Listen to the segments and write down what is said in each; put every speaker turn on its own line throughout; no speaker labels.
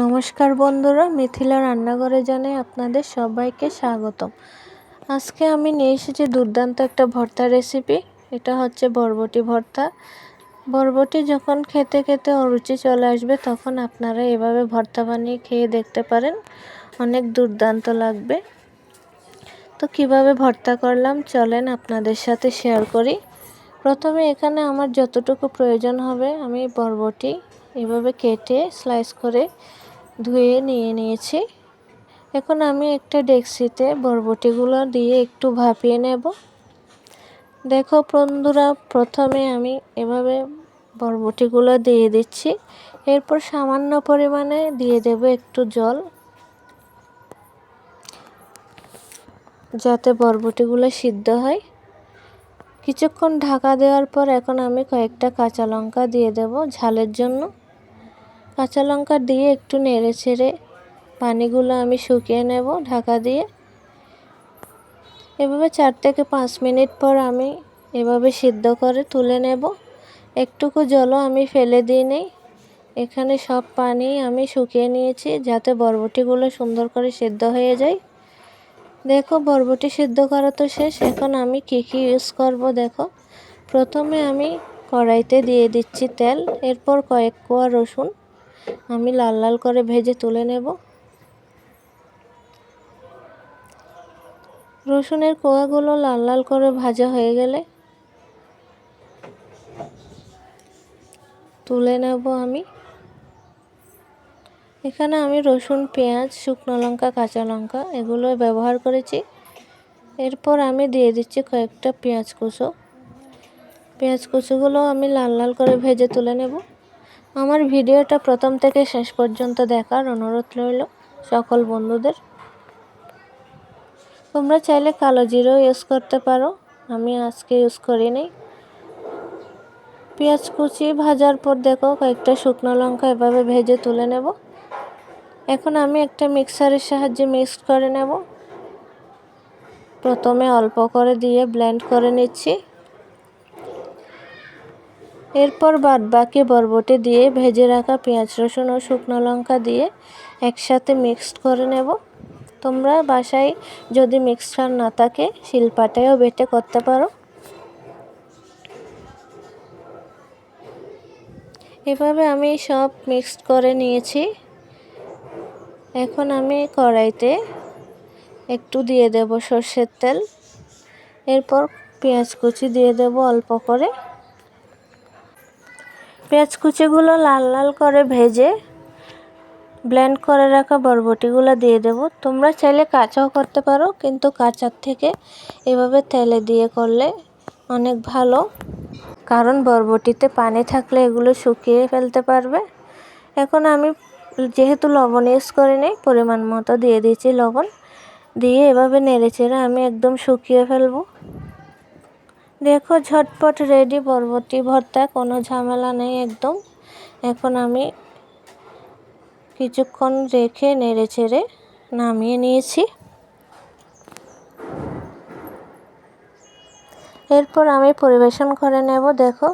নমস্কার বন্ধুরা, মিথিলা রান্নাঘরে জানাই আপনাদের সবাইকে স্বাগতম। আজকে আমি নিয়ে এসেছি দুর্দান্ত একটা ভর্তা রেসিপি এটা হচ্ছে বরবটি ভর্তা। বরবটি যখন খেতে খেতে অরুচি চলে আসবে, তখন আপনারা এভাবে ভর্তা বানিয়ে খেয়ে দেখতে পারেন, অনেক দুর্দান্ত লাগবে। তো কীভাবে ভর্তা করলাম, চলেন আপনাদের সাথে শেয়ার করি। প্রথমে এখানে আমার যতটুকু প্রয়োজন হবে, আমি বরবটি এভাবে কেটে স্লাইস করে ধুয়ে নিয়ে নিয়েছি। এখন আমি একটা ডেক্সিতে বরবটিগুলো দিয়ে একটু ভাপিয়ে নেব। দেখো বন্ধুরা, প্রথমে আমি এভাবে বরবটিগুলো দিয়ে দিচ্ছি। এরপর সামান্য পরিমাণে দিয়ে দেব একটু জল। যাতে বরবটিগুলো সিদ্ধ হয়। কিছুক্ষণ ঢাকা দেওয়ার পর এখন আমি কয়েকটা কাঁচা লঙ্কা দিয়ে দেব ঝালের জন্য। কাঁচা লঙ্কা দিয়ে একটু নেড়ে ছেড়ে পানিগুলো আমি শুকিয়ে নেব ঢাকা দিয়ে। এভাবে চার থেকে পাঁচ মিনিট পর আমি এভাবে সিদ্ধ করে তুলে নেব। একটুকু জলও আমি ফেলে দিই নেই। এখানে সব পানি আমি শুকিয়ে নিয়েছি যাতে বরবটিগুলো সুন্দর করে সিদ্ধ হয়ে যায়। দেখো, বরবটি সিদ্ধ করা তো শেষ। এখন আমি কী কী ইউজ করব দেখো। প্রথমে আমি কড়াইতে দিয়ে দিচ্ছি তেল, এরপর কয়েক কোয়া রসুন। আমি লাল লাল করে ভেজে তুলে নেব। রসুনের কোয়াগুলো লাল লাল করে ভাজা হয়ে গেলে তুলে নেব আমি। এখানে আমি রসুন, পেঁয়াজ, শুকনো লঙ্কা, কাঁচা লঙ্কা এগুলো ব্যবহার করেছি। এরপর আমি দিয়ে দিচ্ছি কয়েকটা পেঁয়াজ কুচো। পেঁয়াজ কুচোগুলো আমি লাল লাল করে ভেজে তুলে নেব। আমার ভিডিওটা প্রথম থেকে শেষ পর্যন্ত দেখার অনুরোধ রইল সকল বন্ধুদের। তোমরা চাইলে কালো জিরো ইউজ করতে পারো, আমি আজকে ইউজ করিনি পেঁয়াজ কুচি ভাজার পর দেখো কয়েকটা শুকনো লঙ্কা এভাবে ভেজে তুলে নেব। এখন আমি একটা মিক্সারের সাহায্যে মিক্স করে নেব। প্রথমে অল্প করে দিয়ে ব্লেন্ড করে নিচ্ছি। এরপর বাদ বাকি বরবটি দিয়ে ভেজে রাখা পেঁয়াজ, রসুন ও শুকনো লঙ্কা দিয়ে একসাথে মিক্সড করে নেব। তোমরা বাসায় যদি মিক্সচার না থাকে, শিলপাটায়ও বেটে করতে পারো। এভাবে আমি সব মিক্সড করে নিয়েছি। এখন আমি কড়াইতে একটু দিয়ে দেব সর্ষের তেল। এরপর পেঁয়াজ কুচি দিয়ে দেব অল্প করে। পেঁয়াজ কুচিগুলো লাল লাল করে ভেজে ব্লেন্ড করে রাখা বরবটিগুলো দিয়ে দেব। তোমরা চাইলে কাঁচাও করতে পারো, কিন্তু কাঁচার থেকে এভাবে তেলে দিয়ে করলে অনেক ভালো। কারণ বরবটিতে পানি থাকলে এগুলো শুকিয়ে ফেলতে পারবে। এখন আমি যেহেতু লবণ ইউজ করে নেই পরিমাণ মতো দিয়ে দিয়েছি লবণ। দিয়ে এভাবে নেড়ে চেড়ে আমি একদম শুকিয়ে ফেলব। দেখো, ঝটপট রেডি বরবটি ভর্তা, কোনো ঝামেলা নেই একদম। এখন আমি কিছুক্ষণ রেখে নেড়ে চেড়ে নামিয়ে নিয়েছি। এরপর আমি পরিবেশন করে নেব। দেখো,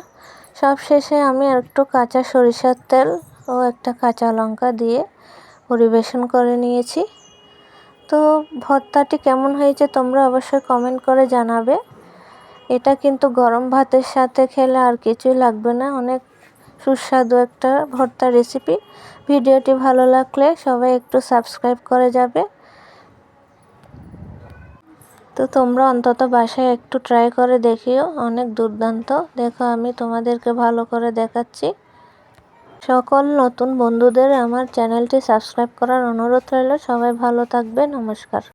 সব শেষে আমি একটু কাঁচা সরিষার তেল ও একটা কাঁচা লঙ্কা দিয়ে পরিবেশন করে নিয়েছি। তো ভর্তাটি কেমন হয়েছে তোমরা অবশ্যই কমেন্ট করে জানাবে। এটা কিন্তু গরম ভাতের সাথে খেলে আর কিছুই লাগবে না। অনেক সুস্বাদু একটা ভর্তা রেসিপি ভিডিওটি ভালো লাগলে সবাই একটু সাবস্ক্রাইব করে যাবে। তো তোমরা অন্তত বাসায় একটু ট্রাই করে দেখিও, অনেক দুর্দান্ত। দেখো, আমি তোমাদেরকে ভালো করে দেখাচ্ছি। সকল নতুন বন্ধুদের আমার চ্যানেলটি সাবস্ক্রাইব করার অনুরোধ রইল। সবাই ভালো থাকবে নমস্কার।